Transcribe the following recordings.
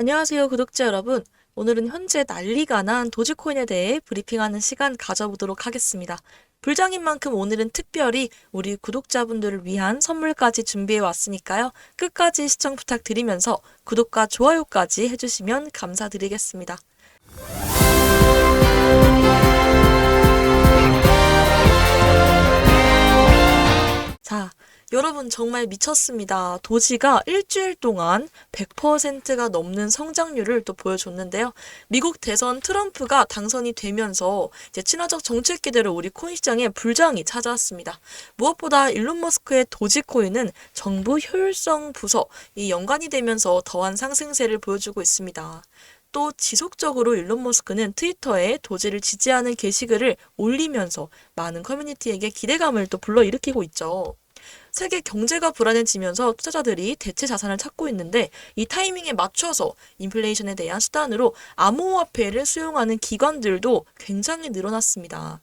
안녕하세요, 구독자 여러분. 오늘은 현재 난리가 난 도지코인에 대해 브리핑하는 시간 가져보도록 하겠습니다. 불장인 만큼 오늘은 특별히 우리 구독자분들을 위한 선물까지 준비해 왔으니까요. 끝까지 시청 부탁드리면서 구독과 좋아요까지 해주시면 감사드리겠습니다. 자, 여러분 정말 미쳤습니다. 도지가 일주일 동안 100%가 넘는 성장률을 또 보여줬는데요. 미국 대선 트럼프가 당선이 되면서 이제 친화적 정책 기대로 우리 코인 시장에 불장이 찾아왔습니다. 무엇보다 일론 머스크의 도지코인은 정부 효율성 부서 이 연관이 되면서 더한 상승세를 보여주고 있습니다. 또 지속적으로 일론 머스크는 트위터에 도지를 지지하는 게시글을 올리면서 많은 커뮤니티에게 기대감을 또 불러일으키고 있죠. 세계 경제가 불안해지면서 투자자들이 대체 자산을 찾고 있는데 이 타이밍에 맞춰서 인플레이션에 대한 수단으로 암호화폐를 수용하는 기관들도 굉장히 늘어났습니다.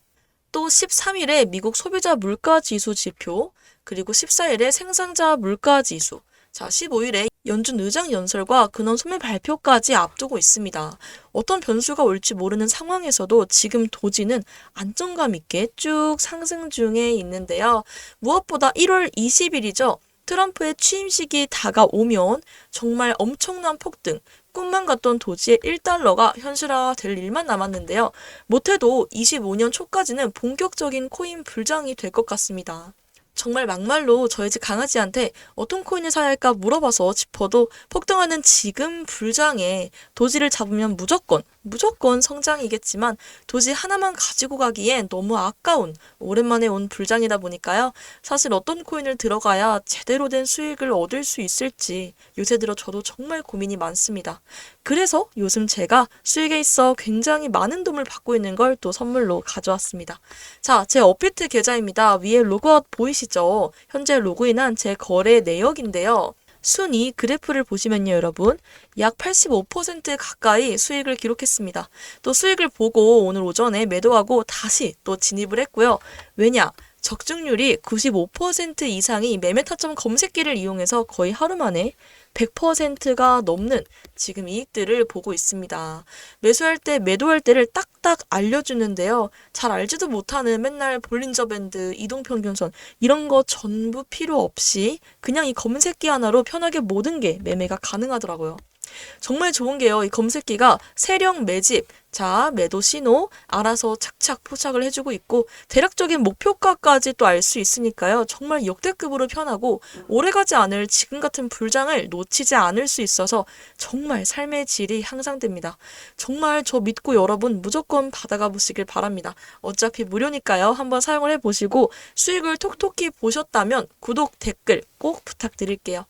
또 13일에 미국 소비자 물가 지수 지표, 그리고 14일에 생산자 물가 지수, 자, 15일에 연준 의장 연설과 근원 소매 발표까지 앞두고 있습니다. 어떤 변수가 올지 모르는 상황에서도 지금 도지는 안정감 있게 쭉 상승 중에 있는데요. 무엇보다 1월 20일이죠. 트럼프의 취임식이 다가오면 정말 엄청난 폭등, 꿈만 같던 도지의 1달러가 현실화 될 일만 남았는데요. 못해도 25년 초까지는 본격적인 코인 불장이 될 것 같습니다. 정말 막말로 저희 집 강아지한테 어떤 코인을 사야 할까 물어봐서 짚어도 폭등하는 지금 불장에 도지를 잡으면 무조건 무조건 성장이겠지만 도지 하나만 가지고 가기엔 너무 아까운 오랜만에 온 불장이다 보니까요. 사실 어떤 코인을 들어가야 제대로 된 수익을 얻을 수 있을지 요새 들어 저도 정말 고민이 많습니다. 그래서 요즘 제가 수익에 있어 굉장히 많은 도움을 받고 있는 걸 또 선물로 가져왔습니다. 자, 제 업비트 계좌입니다. 위에 로그아웃 보이시죠? 현재 로그인한 제 거래 내역인데요. 순위 그래프를 보시면요, 여러분. 약 85% 가까이 수익을 기록했습니다. 또 수익을 보고 오늘 오전에 매도하고 다시 또 진입을 했고요. 왜냐? 적중률이 95% 이상이 매매 타점 검색기를 이용해서 거의 하루 만에 100%가 넘는 지금 이익들을 보고 있습니다. 매수할 때, 매도할 때를 딱딱 알려주는데요. 잘 알지도 못하는 맨날 볼린저 밴드, 이동평균선 이런 거 전부 필요 없이 그냥 이 검색기 하나로 편하게 모든 게 매매가 가능하더라고요. 정말 좋은 게요. 이 검색기가 세령 매집, 자, 매도 신호 알아서 착착 포착을 해주고 있고 대략적인 목표가까지 또 알 수 있으니까요. 정말 역대급으로 편하고 오래가지 않을 지금 같은 불장을 놓치지 않을 수 있어서 정말 삶의 질이 향상됩니다. 정말 저 믿고 여러분 무조건 받아가 보시길 바랍니다. 어차피 무료니까요. 한번 사용을 해보시고 수익을 톡톡히 보셨다면 구독, 댓글 꼭 부탁드릴게요.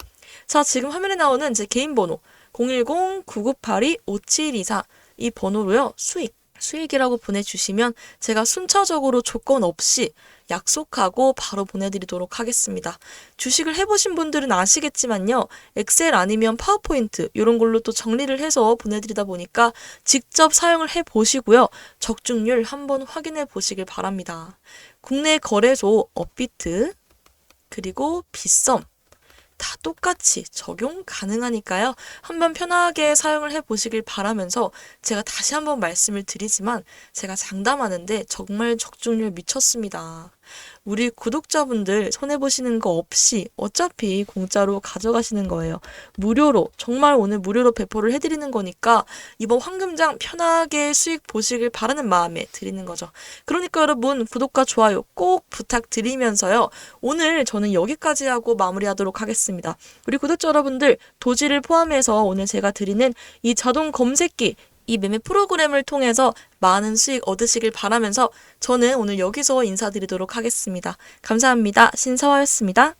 자, 지금 화면에 나오는 제 개인 번호 010-9982-5724 이 번호로요, 수익, 수익이라고 보내주시면 제가 순차적으로 조건 없이 약속하고 바로 보내드리도록 하겠습니다. 주식을 해보신 분들은 아시겠지만요, 엑셀 아니면 파워포인트, 이런 걸로 또 정리를 해서 보내드리다 보니까 직접 사용을 해보시고요, 적중률 한번 확인해 보시길 바랍니다. 국내 거래소 업비트, 그리고 빗썸, 다 똑같이 적용 가능하니까요. 한번 편하게 사용을 해 보시길 바라면서 제가 다시 한번 말씀을 드리지만 제가 장담하는데 정말 적중률 미쳤습니다. 우리 구독자분들 손해보시는 거 없이 어차피 공짜로 가져가시는 거예요. 무료로, 정말 오늘 무료로 배포를 해드리는 거니까 이번 황금장 편하게 수익 보시길 바라는 마음에 드리는 거죠. 그러니까 여러분 구독과 좋아요 꼭 부탁드리면서요. 오늘 저는 여기까지 하고 마무리하도록 하겠습니다. 우리 구독자 여러분들 도지를 포함해서 오늘 제가 드리는 이 자동 검색기 이 매매 프로그램을 통해서 많은 수익 얻으시길 바라면서 저는 오늘 여기서 인사드리도록 하겠습니다. 감사합니다. 신서화였습니다.